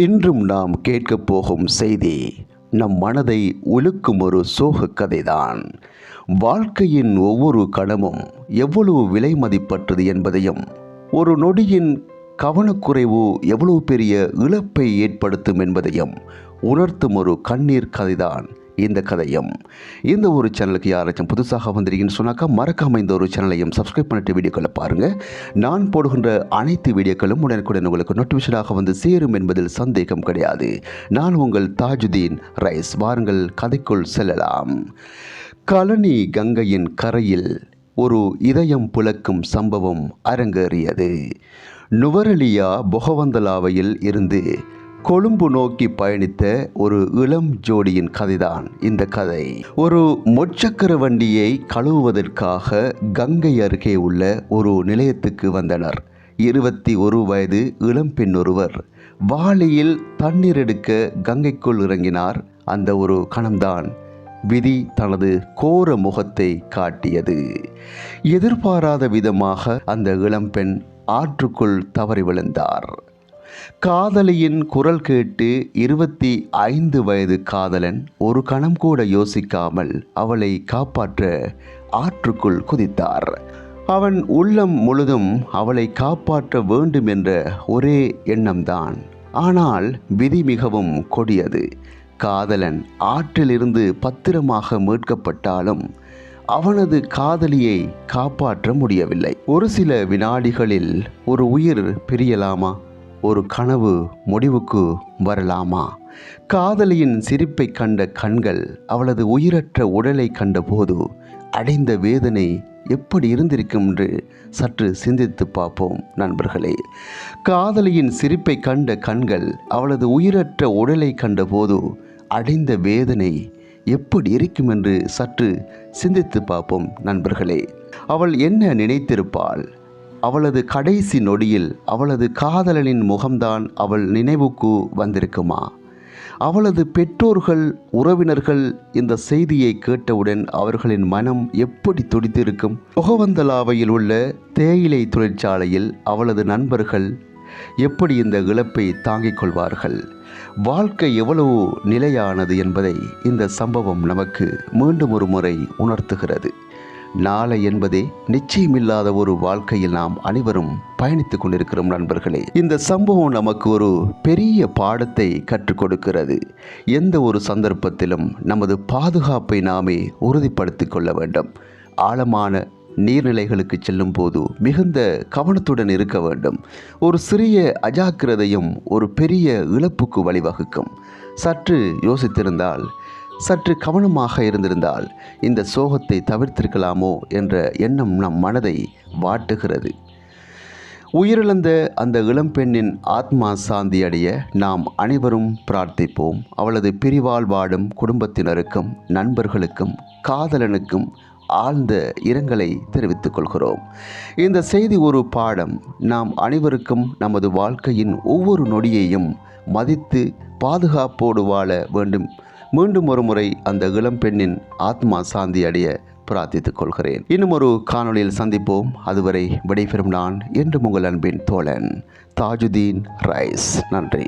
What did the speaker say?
இன்றும் நாம் கேட்கப் போகும் செய்தி நம் மனதை உலுக்கும் ஒரு சோக கதைதான். வாழ்க்கையின் ஒவ்வொரு கணமும் எவ்வளவு விலை மதிப்பற்றது என்பதையும் ஒரு நொடியின் கவனக்குறைவு எவ்வளவு பெரிய இழப்பை ஏற்படுத்தும் என்பதையும் உணர்த்தும் ஒரு கண்ணீர் கதைதான் இந்த கதையும். இந்த ஒரு சேனலுக்கு யாராச்சும் புதுசாக வந்திருக்கீங்கன்னு சொன்னாக்கா மறக்காம இந்த ஒரு சேனலையும் சப்ஸ்கிரைப் பண்ணிட்டு வீடியோக்களை பாருங்கள் நான் போடுகின்ற அனைத்து வீடியோக்களும் உடனுக்குடன் உங்களுக்கு நோட்டிஃபிகேஷனாக வந்து சேரும் என்பதில் சந்தேகம் கிடையாது. நான் உங்கள் தாஜுதீன் ரைஸ். வாருங்கள் கதைக்குள் செல்லலாம். கழனி கங்கையின் கரையில் ஒரு இதயம் புலக்கும் சம்பவம் அரங்கேறியது. நுவரலியா பொகவந்தலாவையில் இருந்து கொழும்பு நோக்கி பயணித்த ஒரு இளம் ஜோடியின் கதைதான் இந்த கதை. ஒரு முச்சக்கர வண்டியை கழுவுவதற்காக கங்கை அருகே உள்ள ஒரு நிலையத்துக்கு வந்தனர். இருபத்தி ஒரு வயது இளம்பெண் ஒருவர். வாளியில் தண்ணீர் எடுக்க கங்கைக்குள் இறங்கினார். அந்த ஒரு கணம்தான். விதி தனது கோர முகத்தை காட்டியது. எதிர்பாராத விதமாக அந்த இளம்பெண் ஆற்றுக்குள் தவறி விழுந்தார். காதலியின் குரல் கேட்டு இருபத்தி ஐந்து வயது காதலன் ஒரு கணம் கூட யோசிக்காமல் அவளை காப்பாற்ற ஆற்றுக்குள் குதித்தார். அவன் உள்ளம் முழுதும் அவளை காப்பாற்ற வேண்டும் என்ற ஒரே எண்ணம்தான். ஆனால் விதி மிகவும் கொடியது. காதலன் ஆற்றிலிருந்து பத்திரமாக மீட்கப்பட்டாலும் அவனது காதலியை காப்பாற்ற முடியவில்லை. ஒரு சில வினாடிகளில் ஒரு உயிர் பிரியலாமா? ஒரு கனவு முடிவுக்கு வரலாமா? காதலியின் சிரிப்பை கண்ட கண்கள் அவளது உயிரற்ற உடலை கண்டபோது அடைந்த வேதனை எப்படி இருந்திருக்கும் என்று சற்று சிந்தித்து பார்ப்போம் நண்பர்களே. காதலியின் சிரிப்பை கண்ட கண்கள் அவளது உயிரற்ற உடலை கண்டபோது அடைந்த வேதனை எப்படி இருக்கும் என்று சற்று சிந்தித்து பார்ப்போம் நண்பர்களே. அவள் என்ன நினைத்திருப்பாள்? அவளது கடைசி நொடியில் அவளது காதலனின் முகம்தான் அவள் நினைவுக்கு வந்திருக்குமா? அவளது பெற்றோர்கள் உறவினர்கள் இந்த செய்தியை கேட்டவுடன் அவர்களின் மனம் எப்படி துடித்திருக்கும்? முகவந்தலாவையில் உள்ள தேயிலை தொழிற்சாலையில் அவளது நண்பர்கள் எப்படி இந்த இழப்பை தாங்கிக் கொள்வார்கள்? வாழ்க்கை எவ்வளவு நிலையானது என்பதை இந்த சம்பவம் நமக்கு மீண்டும் ஒரு முறை உணர்த்துகிறது. நாளை என்பதே நிச்சயமில்லாத ஒரு வாழ்க்கையில் நாம் அனைவரும் பயணித்துக் கொண்டிருக்கிறோம் நண்பர்களே. இந்த சம்பவம் நமக்கு ஒரு பெரிய பாடத்தை கற்றுக் கொடுக்கிறது. எந்த ஒரு சந்தர்ப்பத்திலும் நமது பாதுகாப்பை நாமே உறுதிப்படுத்திக் கொள்ள வேண்டும். ஆழமான நீர்நிலைகளுக்கு செல்லும் போது மிகுந்த கவனத்துடன் இருக்க வேண்டும். ஒரு சிறிய அஜாக்கிரதையும் ஒரு பெரிய இழப்புக்கு வழிவகுக்கும். சற்று யோசித்திருந்தால் சற்று கவனமாக இருந்திருந்தால் இந்த சோகத்தை தவிர்த்திருக்கலாமோ என்ற எண்ணம் நம் மனதை வாட்டுகிறது. உயிரிழந்த அந்த இளம்பெண்ணின் ஆத்மா சாந்தி அடைய நாம் அனைவரும் பிரார்த்திப்போம். அவளது பிரிவால் வாடும் குடும்பத்தினருக்கும் நண்பர்களுக்கும் காதலனுக்கும் ஆழ்ந்த இரங்கலை தெரிவித்துக் கொள்கிறோம். இந்த செய்தி ஒரு பாடம். நாம் அனைவருக்கும் நமது வாழ்க்கையின் ஒவ்வொரு நொடியையும் மதித்து பாதுகாப்போடு வாழ வேண்டும். மீண்டும் ஒரு முறை அந்த இளம்பெண்ணின் ஆத்மா சாந்தி அடைய பிரார்த்தித்துக் கொள்கிறேன். இன்னும் ஒரு காணொளியில் சந்திப்போம். அதுவரை விடைபெறும் நான் என்று உங்கள் அன்பின் தோழன் தாஜுதீன் ரைஸ். நன்றி.